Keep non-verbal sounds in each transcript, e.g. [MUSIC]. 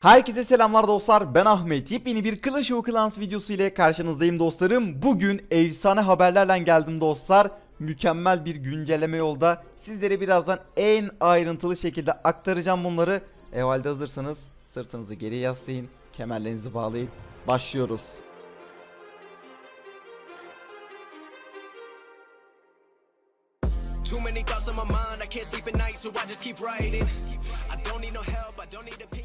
Herkese selamlar dostlar. Ben Ahmet. Yepyeni bir Clash of Clans videosu ile karşınızdayım dostlarım. Bugün efsane haberlerle geldim dostlar. Mükemmel bir güncelleme yolda. Sizlere birazdan en ayrıntılı şekilde aktaracağım bunları. E o halde hazırsanız sırtınızı geri yaslayın Kemerlerinizi bağlayın Başlıyoruz Too many thoughts on my mind, I can't sleep at night, so I just keep writing.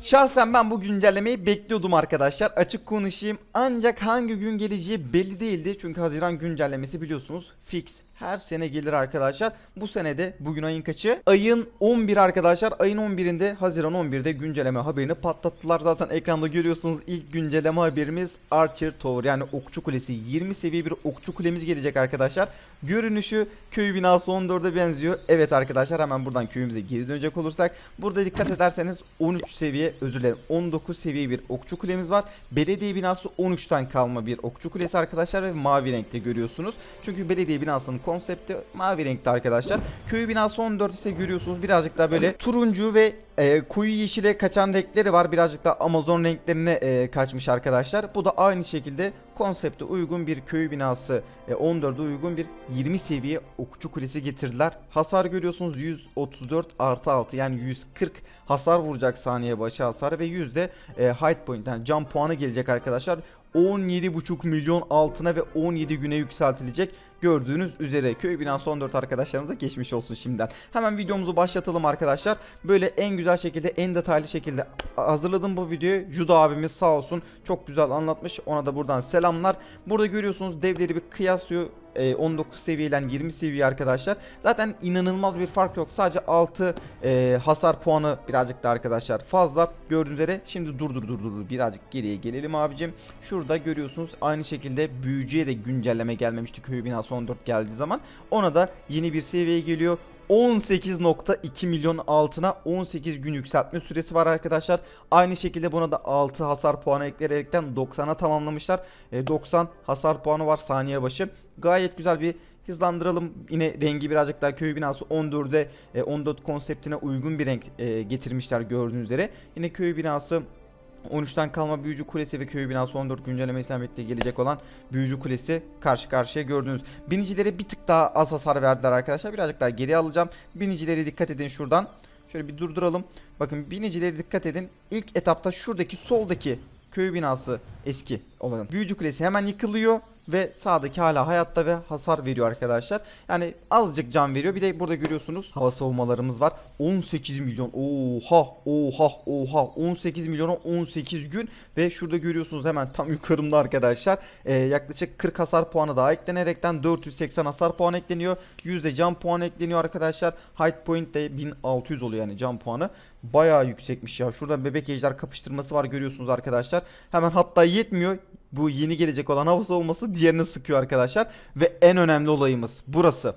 Şahsen ben bu güncellemeyi bekliyordum arkadaşlar. Açık konuşayım. Ancak hangi gün geleceği belli değildi. Çünkü Haziran güncellemesi biliyorsunuz fix her sene gelir arkadaşlar. Bu senede bugün ayın kaçı? Ayın 11 arkadaşlar. Ayın 11'inde Haziran 11'de güncelleme haberini patlattılar. Zaten ekranda görüyorsunuz ilk güncelleme haberimiz Archer Tower yani okçu kulesi. 20 seviye bir okçu kulemiz gelecek arkadaşlar. Görünüşü köy binası 14'e benziyor. Evet arkadaşlar hemen buradan köyümüze geri dönecek olursak. Burada dikkat ederseniz 13 seviye özür dilerim 19 seviye bir okçu kulemiz var. Belediye binası 13'ten kalma bir okçu kulesi arkadaşlar ve mavi renkte görüyorsunuz. Çünkü belediye binasının konsepti mavi renkte arkadaşlar. Köy binası 14 ise görüyorsunuz birazcık daha böyle turuncu ve e, koyu yeşile kaçan renkleri var. Birazcık da Amazon renklerine e, kaçmış arkadaşlar. Bu da aynı şekilde konsepte uygun bir köy binası e, 14'e uygun bir 20 seviye okçu kulesi getirdiler. Hasar görüyorsunuz 134 artı 6 yani 140 hasar vuracak saniye başı hasar ve yüzde e, height point yani can puanı gelecek arkadaşlar. 17,5 milyon altına ve 17 güne yükseltilecek. Gördüğünüz üzere köy binası 14 arkadaşlarımıza geçmiş olsun şimdiden. Hemen videomuzu başlatalım arkadaşlar. Böyle en güzel şekilde en detaylı şekilde hazırladım bu videoyu. Juda abimiz sağ olsun çok güzel anlatmış. Ona da buradan selamlar. Burada görüyorsunuz devleri bir kıyaslıyor. E, 19 seviyeden 20 seviye arkadaşlar. Zaten inanılmaz bir fark yok. Sadece 6 e, hasar puanı birazcık da arkadaşlar fazla. Gördüğünüz üzere şimdi dur dur dur birazcık geriye gelelim abicim. Şurada görüyorsunuz aynı şekilde büyücüye de güncelleme gelmemişti köy binası 14 geldiği zaman. Ona da yeni bir seviye geliyor. 18.2 milyon altına 18 gün yükseltme süresi var arkadaşlar. Aynı şekilde buna da 6 hasar puanı ekleyerekten 90'a tamamlamışlar. E, 90 hasar puanı var saniye başı. Gayet güzel bir hızlandıralım. Yine rengi birazcık daha köy binası 14'e e, 14 konseptine uygun bir renk e, getirmişler gördüğünüz üzere. Yine köy binası 13'ten kalma Büyücü Kulesi ve Köy Binası 14 güncellemesiyle birlikte gelecek olan Büyücü Kulesi karşı karşıya gördüğünüz. Binicilere bir tık daha az hasar verdiler arkadaşlar. Birazcık daha geri alacağım. Binicilere dikkat edin şuradan. Şöyle bir durduralım. Bakın binicilere dikkat edin. İlk etapta şuradaki soldaki köy binası eski olan Büyücü Kulesi hemen yıkılıyor ve sağdaki hala hayatta ve hasar veriyor arkadaşlar. Yani azıcık can veriyor. Bir de burada görüyorsunuz hava savunmalarımız var. 18 milyon. Oha oha oha 18 milyona 18 gün ve şurada görüyorsunuz hemen tam yukarımda arkadaşlar. Ee, yaklaşık 40 hasar puanı daha eklenerekten 480 hasar puanı ekleniyor. %can puanı ekleniyor arkadaşlar. Height point de 1600 oluyor yani can puanı. Bayağı yüksekmiş ya. Şurada bebek ejder kapıştırması var görüyorsunuz arkadaşlar. Hemen hatta yetmiyor bu yeni gelecek olan hava savunması diğerini sıkıyor arkadaşlar. Ve en önemli olayımız burası.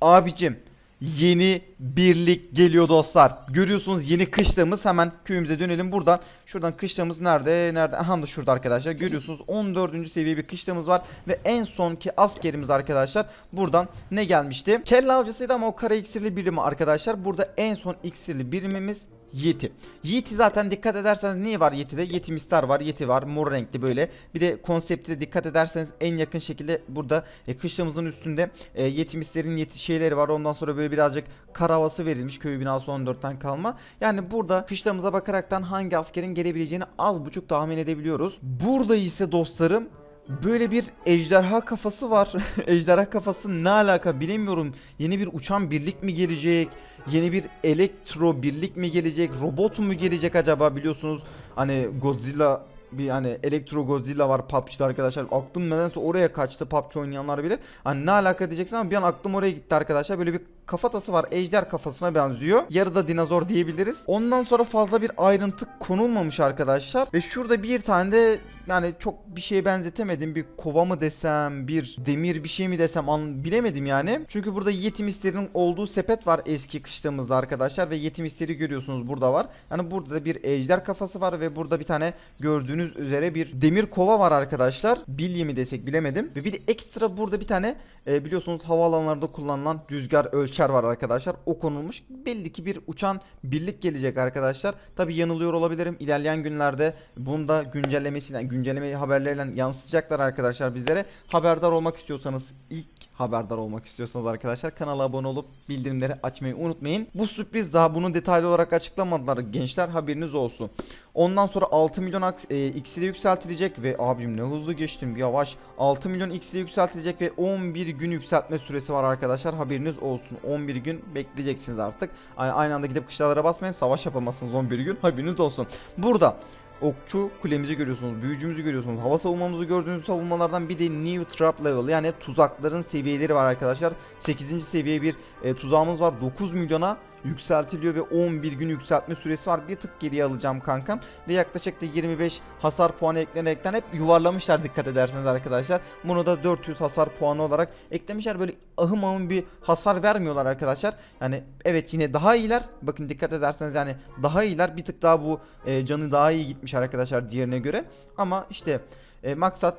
Abicim yeni birlik geliyor dostlar. Görüyorsunuz yeni kışlamız hemen köyümüze dönelim buradan. Şuradan kışlamız nerede? Nerede? Aha da şurada arkadaşlar. Görüyorsunuz 14. seviye bir kışlamız var ve en sonki askerimiz arkadaşlar buradan ne gelmişti? Kelle avcısıydı ama o kara iksirli birimi arkadaşlar. Burada en son iksirli birimimiz Yeti. Yeti zaten dikkat ederseniz niye var Yeti'de? Yeti Mistar var, Yeti var, mor renkli böyle. Bir de konsepte de dikkat ederseniz en yakın şekilde burada e, kışlamızın üstünde e, Yeti Mistar'ın Yeti şeyleri var. Ondan sonra böyle birazcık kar havası verilmiş köy binası 14'ten kalma. Yani burada kışlamıza bakaraktan hangi askerin gelebileceğini az buçuk tahmin edebiliyoruz. Burada ise dostlarım Böyle bir ejderha kafası var. [LAUGHS] ejderha kafası ne alaka bilemiyorum. Yeni bir uçan birlik mi gelecek? Yeni bir elektro birlik mi gelecek? Robot mu gelecek acaba biliyorsunuz? Hani Godzilla bir hani Elektro Godzilla var PUBG'de arkadaşlar. Aklım nedense oraya kaçtı PUBG oynayanlar bilir. Hani ne alaka diyeceksin ama bir an aklım oraya gitti arkadaşlar. Böyle bir kafatası var. Ejder kafasına benziyor. Yarıda dinozor diyebiliriz. Ondan sonra fazla bir ayrıntı konulmamış arkadaşlar. Ve şurada bir tane de yani çok bir şeye benzetemedim. Bir kova mı desem, bir demir bir şey mi desem an bilemedim yani. Çünkü burada yetim isterinin olduğu sepet var eski kışlamızda arkadaşlar ve yetim isteri görüyorsunuz burada var. Yani burada da bir ejder kafası var ve burada bir tane gördüğünüz üzere bir demir kova var arkadaşlar. Bilye mi desek bilemedim. Ve bir de ekstra burada bir tane e, biliyorsunuz havaalanlarında kullanılan rüzgar ölçer var arkadaşlar. O konulmuş. Belli ki bir uçan birlik gelecek arkadaşlar. Tabi yanılıyor olabilirim. İlerleyen günlerde bunu da güncellemesiyle, güncelleme haberleriyle yansıtacaklar arkadaşlar bizlere. Haberdar olmak istiyorsanız ilk haberdar olmak istiyorsanız arkadaşlar kanala abone olup bildirimleri açmayı unutmayın. Bu sürpriz daha bunu detaylı olarak açıklamadılar. Gençler haberiniz olsun. Ondan sonra 6 milyon e, X'e yükseltilecek ve abicim ne hızlı geçtim yavaş. 6 milyon X'e yükseltilecek ve 11 gün yükseltme süresi var arkadaşlar. Haberiniz olsun. 11 gün bekleyeceksiniz artık. Aynı anda gidip kışlalara basmayın. Savaş yapamazsınız 11 gün. Haberiniz olsun. Burada Okçu kulemizi görüyorsunuz, büyücümüzü görüyorsunuz, hava savunmamızı gördüğünüz savunmalardan bir de new trap level yani tuzakların seviyeleri var arkadaşlar. 8. seviye bir e, tuzağımız var 9 milyona yükseltiliyor ve 11 gün yükseltme süresi var. Bir tık geriye alacağım kankam ve yaklaşık da 25 hasar puanı eklenerekten hep yuvarlamışlar dikkat ederseniz arkadaşlar. Bunu da 400 hasar puanı olarak eklemişler. Böyle ahım ahım bir hasar vermiyorlar arkadaşlar. Yani evet yine daha iyiler. Bakın dikkat ederseniz yani daha iyiler. Bir tık daha bu e, canı daha iyi gitmiş arkadaşlar diğerine göre. Ama işte e, maksat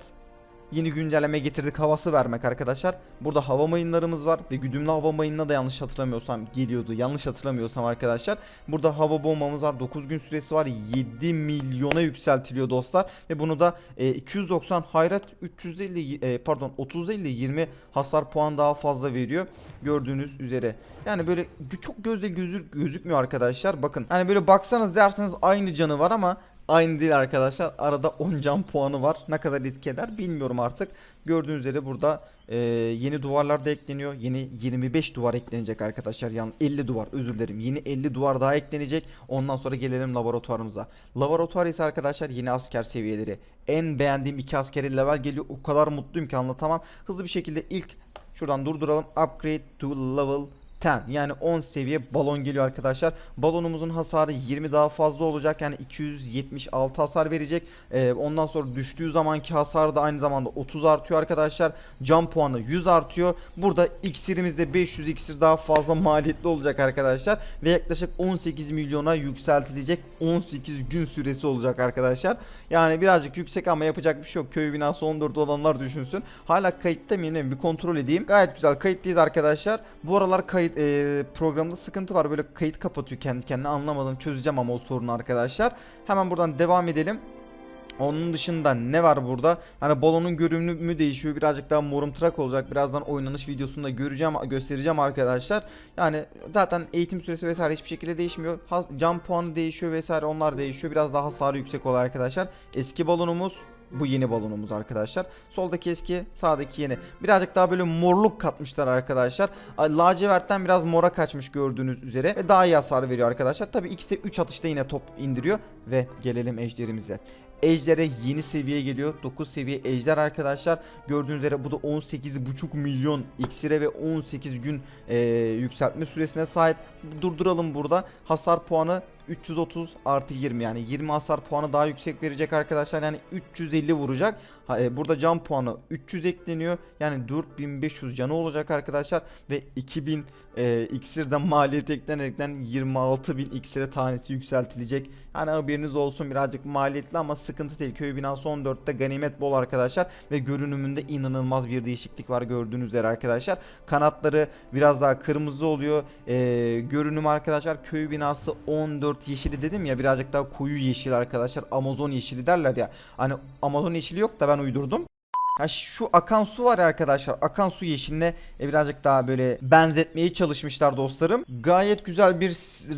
yeni güncelleme getirdik havası vermek arkadaşlar. Burada hava mayınlarımız var ve güdümlü hava mayınına da yanlış hatırlamıyorsam geliyordu. Yanlış hatırlamıyorsam arkadaşlar. Burada hava bombamız var. 9 gün süresi var. 7 milyona yükseltiliyor dostlar. Ve bunu da e, 290 hayrat 300 değil de, e, pardon 30 değil de 20 hasar puan daha fazla veriyor. Gördüğünüz üzere. Yani böyle çok gözle gözür gözükmüyor arkadaşlar. Bakın. Hani böyle baksanız derseniz aynı canı var ama Aynı değil arkadaşlar. Arada 10 can puanı var. Ne kadar etki eder bilmiyorum artık. Gördüğünüz üzere burada e, yeni duvarlar da ekleniyor. Yeni 25 duvar eklenecek arkadaşlar. Yani 50 duvar özür dilerim. Yeni 50 duvar daha eklenecek. Ondan sonra gelelim laboratuvarımıza. Laboratuvar ise arkadaşlar yeni asker seviyeleri. En beğendiğim iki askeri level geliyor. O kadar mutluyum ki anlatamam. Hızlı bir şekilde ilk şuradan durduralım. Upgrade to level 10 yani 10 seviye balon geliyor arkadaşlar. Balonumuzun hasarı 20 daha fazla olacak yani 276 hasar verecek. Ee, ondan sonra düştüğü zamanki hasar da aynı zamanda 30 artıyor arkadaşlar. Can puanı 100 artıyor. Burada iksirimizde 500 iksir daha fazla maliyetli olacak arkadaşlar. Ve yaklaşık 18 milyona yükseltilecek 18 gün süresi olacak arkadaşlar. Yani birazcık yüksek ama yapacak bir şey yok. Köy binası 14 olanlar düşünsün. Hala kayıtta mi? Bir kontrol edeyim. Gayet güzel kayıtlıyız arkadaşlar. Bu aralar kayıt e, programda sıkıntı var. Böyle kayıt kapatıyor kendi kendine anlamadım. Çözeceğim ama o sorunu arkadaşlar. Hemen buradan devam edelim. Onun dışında ne var burada? Hani balonun görünümü değişiyor. Birazcık daha morumtırak olacak. Birazdan oynanış videosunda göreceğim, göstereceğim arkadaşlar. Yani zaten eğitim süresi vesaire hiçbir şekilde değişmiyor. Has, puanı değişiyor vesaire onlar değişiyor. Biraz daha hasarı yüksek oluyor arkadaşlar. Eski balonumuz bu yeni balonumuz arkadaşlar. Soldaki eski, sağdaki yeni. Birazcık daha böyle morluk katmışlar arkadaşlar. Lacivertten biraz mora kaçmış gördüğünüz üzere. Ve daha iyi hasar veriyor arkadaşlar. Tabi X'te 3 atışta yine top indiriyor. Ve gelelim ejderimize. Ejder'e yeni seviye geliyor. 9 seviye ejder arkadaşlar. Gördüğünüz üzere bu da 18,5 milyon iksire ve 18 gün e, yükseltme süresine sahip. Durduralım burada. Hasar puanı 330 artı 20 yani 20 hasar puanı daha yüksek verecek arkadaşlar yani 350 vuracak. E, burada can puanı 300 ekleniyor yani 4500 canı olacak arkadaşlar ve 2000 e, iksirden [LAUGHS] maliyet eklenerekten 26000 iksire tanesi yükseltilecek. Yani haberiniz olsun birazcık maliyetli ama sıkıntı değil. Köy binası 14'te ganimet bol arkadaşlar ve görünümünde inanılmaz bir değişiklik var gördüğünüz üzere arkadaşlar. Kanatları biraz daha kırmızı oluyor. E, görünüm arkadaşlar köy binası 14 yeşili dedim ya birazcık daha koyu yeşil arkadaşlar. Amazon yeşili derler ya. Hani Amazon yeşili yok da ben uydurdum. Ha şu akan su var ya arkadaşlar. Akan su yeşiline e, birazcık daha böyle benzetmeye çalışmışlar dostlarım. Gayet güzel bir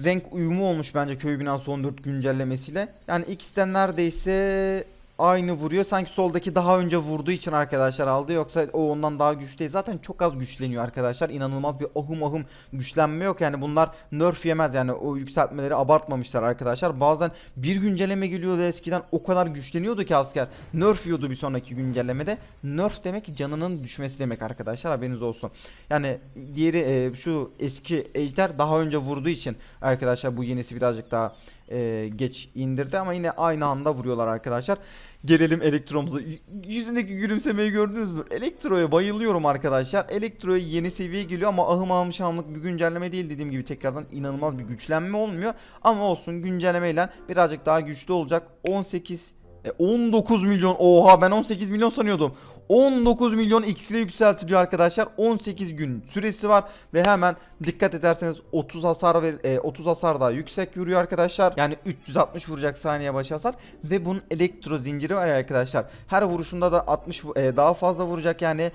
renk uyumu olmuş bence köy binası 14 güncellemesiyle. Yani X'ten neredeyse aynı vuruyor. Sanki soldaki daha önce vurduğu için arkadaşlar aldı. Yoksa o ondan daha güçlü değil. Zaten çok az güçleniyor arkadaşlar. İnanılmaz bir ahım ahım güçlenme yok. Yani bunlar nerf yemez yani. O yükseltmeleri abartmamışlar arkadaşlar. Bazen bir güncelleme geliyordu eskiden o kadar güçleniyordu ki asker. Nerf yiyordu bir sonraki güncellemede. Nerf demek canının düşmesi demek arkadaşlar. Haberiniz olsun. Yani diğeri e, şu eski ejder daha önce vurduğu için arkadaşlar bu yenisi birazcık daha e, geç indirdi ama yine aynı anda vuruyorlar arkadaşlar. Gelelim elektromuza. Yüzündeki gülümsemeyi gördünüz mü? Elektroya bayılıyorum arkadaşlar. Elektroya yeni seviye geliyor ama ahım ahım şahımlık bir güncelleme değil dediğim gibi tekrardan inanılmaz bir güçlenme olmuyor. Ama olsun güncellemeyle birazcık daha güçlü olacak. 18 e, 19 milyon oha ben 18 milyon sanıyordum. 19 milyon X'e yükseltiliyor arkadaşlar. 18 gün süresi var ve hemen dikkat ederseniz 30 hasar ver, e, 30 hasar daha yüksek vuruyor arkadaşlar. Yani 360 vuracak saniye başı hasar ve bunun elektro zinciri var arkadaşlar. Her vuruşunda da 60 vu- e, daha fazla vuracak yani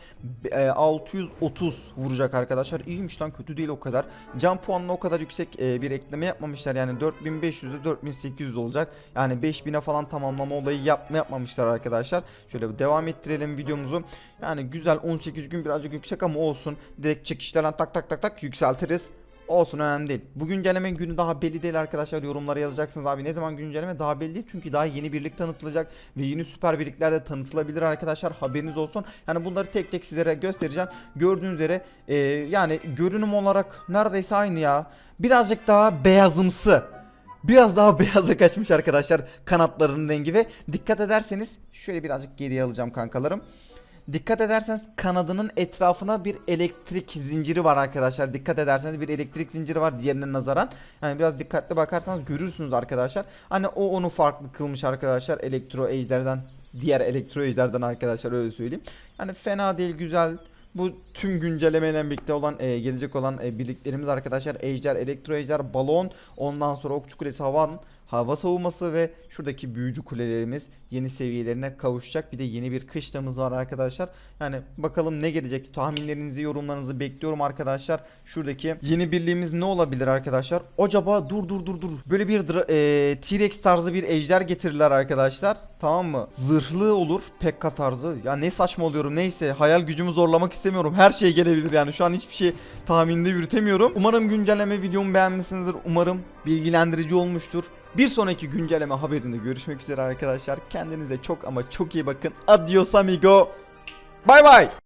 e, 630 vuracak arkadaşlar. İyiymiş lan kötü değil o kadar. Can puanına o kadar yüksek e, bir ekleme yapmamışlar. Yani 4500'de 4800 olacak. Yani 5000'e falan tamamlama olayı yapma yapmamışlar arkadaşlar. Şöyle devam ettirelim videomuzu. Yani güzel 18 gün birazcık yüksek ama olsun. Direkt çekişlerden tak tak tak tak yükseltiriz. Olsun önemli değil. Bu güncelleme günü daha belli değil arkadaşlar. Yorumlara yazacaksınız abi ne zaman güncelleme daha belli değil. Çünkü daha yeni birlik tanıtılacak ve yeni süper birlikler de tanıtılabilir arkadaşlar. Haberiniz olsun. Yani bunları tek tek sizlere göstereceğim. Gördüğünüz üzere e, yani görünüm olarak neredeyse aynı ya. Birazcık daha beyazımsı. Biraz daha [LAUGHS] beyaza kaçmış arkadaşlar kanatlarının rengi ve dikkat ederseniz şöyle birazcık geriye alacağım kankalarım. Dikkat ederseniz kanadının etrafına bir elektrik zinciri var arkadaşlar. Dikkat ederseniz bir elektrik zinciri var diğerine nazaran. Yani biraz dikkatli bakarsanız görürsünüz arkadaşlar. Hani o onu farklı kılmış arkadaşlar elektro ejderden diğer elektro ejderden arkadaşlar öyle söyleyeyim. Yani fena değil güzel. Bu tüm güncellemeyle birlikte olan e, gelecek olan e, birliklerimiz arkadaşlar Ejder, Elektro Ejder, Balon, ondan sonra Okçu Kulesi Havan, hava savunması ve şuradaki büyücü kulelerimiz yeni seviyelerine kavuşacak. Bir de yeni bir kışlamız var arkadaşlar. Yani bakalım ne gelecek? Tahminlerinizi, yorumlarınızı bekliyorum arkadaşlar. Şuradaki yeni birliğimiz ne olabilir arkadaşlar? Acaba dur dur dur dur. Böyle bir e, T-Rex tarzı bir ejder getirirler arkadaşlar. Tamam mı? Zırhlı olur. Pekka tarzı. Ya ne saçma oluyorum. Neyse hayal gücümü zorlamak istemiyorum. Her şey gelebilir yani. Şu an hiçbir şey tahminde yürütemiyorum. Umarım güncelleme videomu beğenmişsinizdir. Umarım bilgilendirici olmuştur. Bir sonraki güncelleme haberinde görüşmek üzere arkadaşlar. Kendinize çok ama çok iyi bakın. Adios amigo. Bay bay.